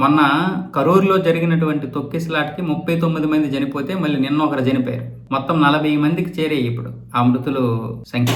మొన్న కరూరులో జరిగినటువంటి తొక్కిసలాటికి ముప్పై తొమ్మిది మంది చనిపోతే మళ్ళీ నిన్న ఒకరు చనిపోయారు. మొత్తం నలభై మందికి చేరాయి ఇప్పుడు ఆ మృతులు సంఖ్య.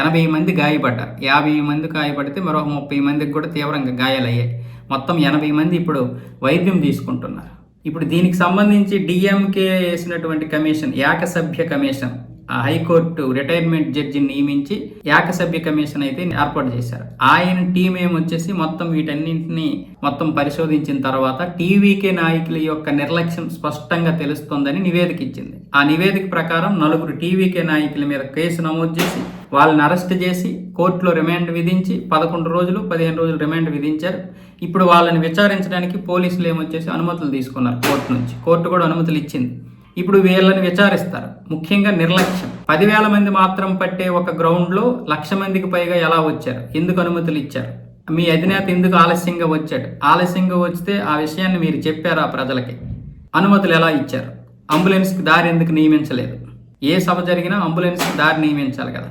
ఎనభై మంది గాయపడ్డారు. యాభై మంది గాయపడితే మరొక ముప్పై మందికి కూడా తీవ్రంగా గాయాలయ్యాయి. మొత్తం ఎనభై మంది ఇప్పుడు వైద్యం తీసుకుంటున్నారు. ఇప్పుడు దీనికి సంబంధించి డిఎంకే వేసినటువంటి కమిషన్ ఏకసభ్య కమిషన్ హైకోర్టు రిటైర్మెంట్ జడ్జిని నియమించి ఏకసభ్య కమిషన్ అయితే ఏర్పాటు చేశారు. ఆయన టీం ఏమొచ్చేసి మొత్తం వీటన్నింటినీ మొత్తం పరిశోధించిన తర్వాత టీవీకే నాయకుల యొక్క నిర్లక్ష్యం స్పష్టంగా తెలుస్తోందని నివేదిక ఇచ్చింది. ఆ నివేదిక ప్రకారం నలుగురు టీవీకే నాయకుల మీద కేసు నమోదు చేసి వాళ్ళని అరెస్ట్ చేసి కోర్టులో రిమాండ్ విధించి పదకొండు రోజులు పదిహేను రోజులు రిమాండ్ విధించారు. ఇప్పుడు వాళ్ళని విచారించడానికి పోలీసులు ఏమొచ్చేసి అనుమతులు తీసుకున్నారు కోర్టు నుంచి. కోర్టు కూడా అనుమతులు ఇచ్చింది. ఇప్పుడు వీళ్ళని విచారిస్తారు. ముఖ్యంగా నిర్లక్ష్యం. పదివేల మంది మాత్రం పట్టే ఒక గ్రౌండ్లో లక్ష మందికి పైగా ఎలా వచ్చారు? ఎందుకు అనుమతులు ఇచ్చారు? మీ అధినేత ఎందుకు ఆలస్యంగా వచ్చాడు? ఆలస్యంగా వస్తే ఆ విషయాన్ని మీరు చెప్పారు ఆ ప్రజలకి? అనుమతులు ఎలా ఇచ్చారు? అంబులెన్స్కి దారి ఎందుకు నియమించలేదు? ఏ సభ జరిగినా అంబులెన్స్కి దారి నియమించాలి కదా.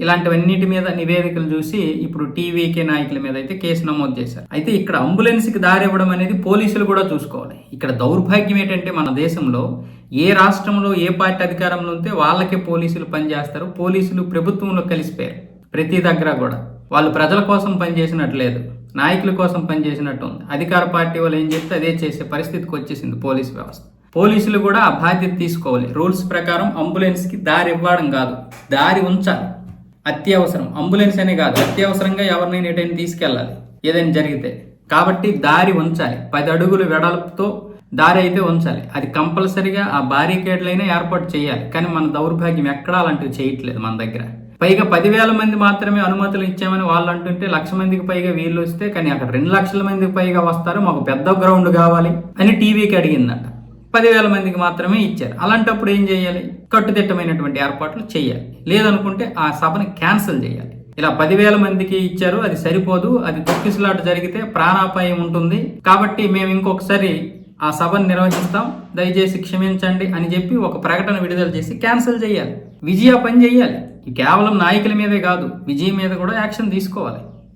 ఇలాంటివన్నిటి మీద నివేదికలు చూసి ఇప్పుడు టీవీకే నాయకుల మీద అయితే కేసు నమోదు చేశారు. అయితే ఇక్కడ అంబులెన్స్కి దారి ఇవ్వడం అనేది పోలీసులు కూడా చూసుకోవాలి. ఇక్కడ దౌర్భాగ్యం ఏంటంటే మన దేశంలో ఏ రాష్ట్రంలో ఏ పార్టీ అధికారంలో ఉంటే వాళ్ళకే పోలీసులు పనిచేస్తారు. పోలీసులు ప్రభుత్వంలో కలిసిపోయారు. ప్రతి దగ్గర కూడా. వాళ్ళు ప్రజల కోసం పనిచేసినట్టు లేదు. నాయకుల కోసం పనిచేసినట్టు ఉంది. అధికార పార్టీ వాళ్ళు ఏం చెప్తే అదే చేసే పరిస్థితికి వచ్చేసింది పోలీసు వ్యవస్థ. పోలీసులు కూడా ఆ బాధ్యత తీసుకోవాలి. రూల్స్ ప్రకారం అంబులెన్స్కి దారి ఇవ్వడం కాదు. దారి ఉంచాలి. అత్యవసరం. అంబులెన్స్ అనే కాదు. అత్యవసరంగా ఎవరినైనా ఎటైనా తీసుకెళ్ళాలి. ఏదైనా జరిగితే. కాబట్టి దారి ఉంచాలి. పది అడుగులు వెడల్పుతో దారి అయితే ఉంచాలి. అది కంపల్సరిగా ఆ బారికేడ్లైనా ఏర్పాటు చేయాలి. కానీ మన దౌర్భాగ్యం ఎక్కడా అలాంటివి చేయట్లేదు మన దగ్గర. పైగా పదివేల మంది మాత్రమే అనుమతులు ఇచ్చామని వాళ్ళు అంటుంటే లక్ష మందికి పైగా వీళ్ళు వస్తే కానీ అక్కడ రెండు లక్షల మందికి పైగా వస్తారు. మాకు పెద్ద గ్రౌండ్ కావాలి అని టీవీకి అడిగిందంట. పదివేల మందికి మాత్రమే ఇచ్చారు. అలాంటప్పుడు ఏం చేయాలి? కట్టుదిట్టమైనటువంటి ఏర్పాట్లు చేయాలి. లేదనుకుంటే ఆ సభను క్యాన్సిల్ చేయాలి. ఇలా పదివేల మందికి ఇచ్చారు అది సరిపోదు అది తొక్కిసలాట జరిగితే ప్రాణాపాయం ఉంటుంది. కాబట్టి మేము ఇంకొకసారి ఆ సభను నిర్వహిస్తాం. దయచేసి క్షమించండి అని చెప్పి ఒక ప్రకటన విడుదల చేసి క్యాన్సిల్ చేయాలి. విజయ పని చేయాలి. కేవలం నాయకుల మీదే కాదు విజయ్ మీద కూడా యాక్షన్ తీసుకోవాలి.